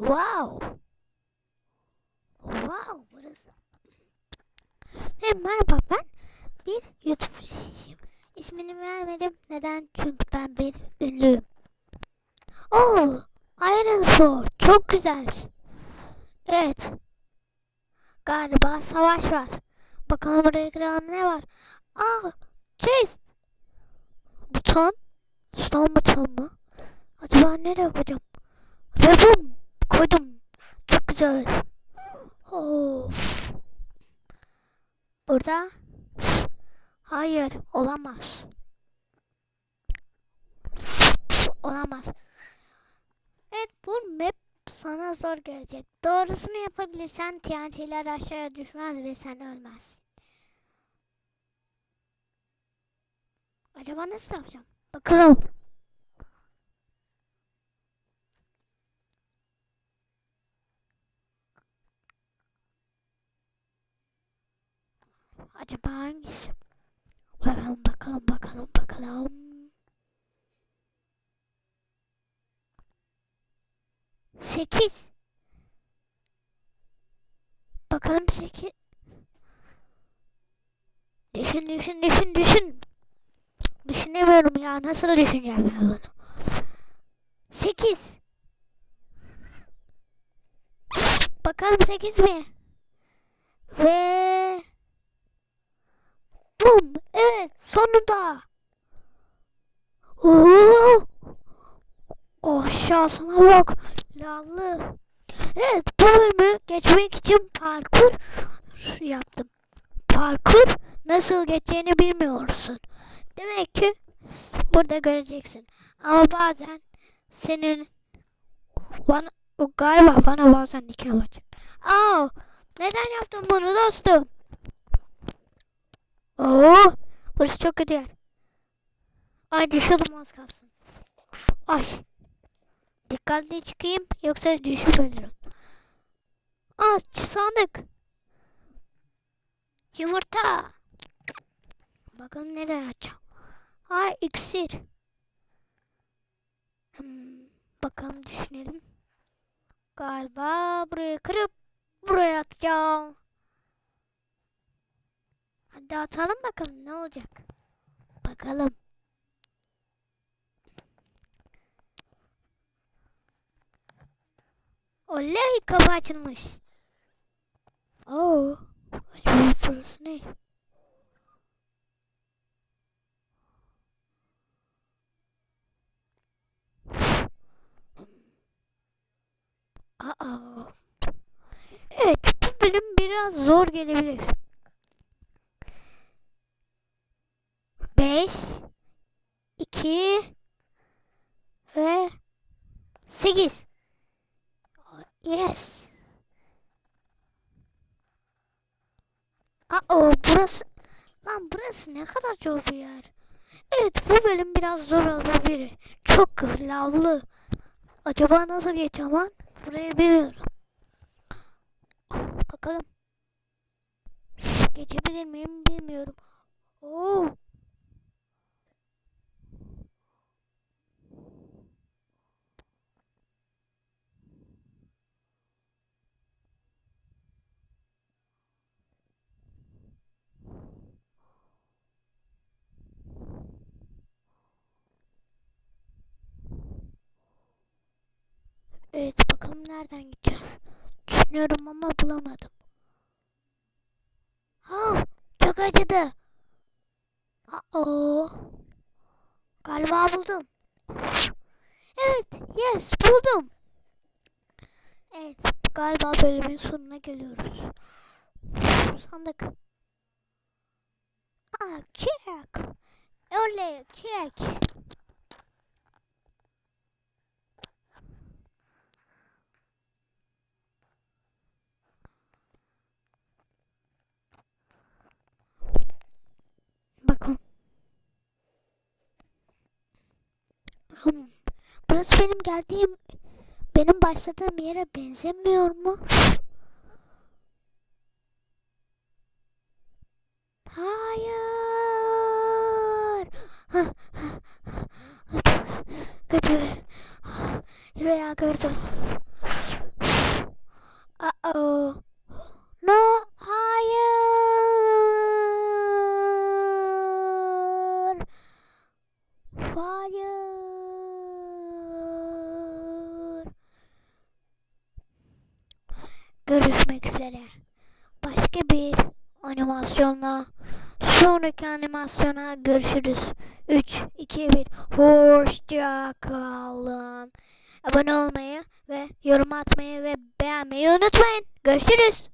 Wow. Wow burası. Hey, merhaba ben bir YouTube'cuyum. İsmini vermedim. Neden? Çünkü ben bir ünlüyüm. Oo, Iron Sword. Çok güzel. Evet. Galiba savaş var. Bakalım buraya kıralım ne var? Aa, chest. Buton. Stone buton mu? Acaba nereye koyacağım? Ve bum! Koydum. Çok güzel. Of. Burada. Hayır, olamaz. Olamaz. Evet, bu map sana zor gelecek. Doğrusunu yapabilirsen TNT'ler aşağıya düşmez ve sen ölmezsin. Acaba nasıl yapacağım? Bakalım. Acaba hangisi? Bakalım bakalım bakalım bakalım. Sekiz. Bakalım sekiz. Düşün düşün düşün düşün. Düşünemiyorum ya nasıl düşüneceğim ben bunu. Sekiz. Bakalım sekiz mi? Ve Bum! Evet, sonunda. Oo! Oh, aşağısına bak. Lavlı. Evet, bu bölümü geçmek için parkur yaptım. Parkur nasıl geçeceğini bilmiyorsun. Demek ki burada göreceksin. Ama bazen senin bana galiba bana bazen diken olacak. Aa, neden yaptın bunu dostum? Oo, burası çok kötü yer. Ay düşüyordum az kalsın. Ay. Dikkatli çıkayım yoksa düşüp ölürüm. Aa sandık. Yumurta. Bakalım nereye açacağım. Ay iksir. Hmm, bakalım düşünelim. Galiba burayı kırıp buraya atacağım. Hadi atalım bakalım ne olacak. Bakalım. Oley kapı açılmış. Oo. Acaba burası ne? Aa. Evet bu bölüm biraz zor gelebilir. 5 2 ve 8 Yes. Aa burası lan burası ne kadar zor bir yer. Evet bu bölüm biraz zor olabilir. Çok lavlı. Acaba nasıl geçeceğim lan? Buraya biliyorum. Bakalım. Geçebilir miyim bilmiyorum. Oo. Evet bakalım nereden gideceğiz. Düşünüyorum ama bulamadım. Ha, çok acıdı. Aa, galiba buldum. Evet, yes buldum. Evet, galiba bölümün sonuna geliyoruz. Sandık. Aa, kek. Oley, kek. Burası benim geldiğim, benim başladığım yere benzemiyor mu? Hayır. Kötü. Rüya gördüm. Görüşmek üzere. Başka bir animasyonla sonraki animasyona görüşürüz. 3, 2, 1 Hoşça kalın. Abone olmayı ve yorum atmayı ve beğenmeyi unutmayın. Görüşürüz.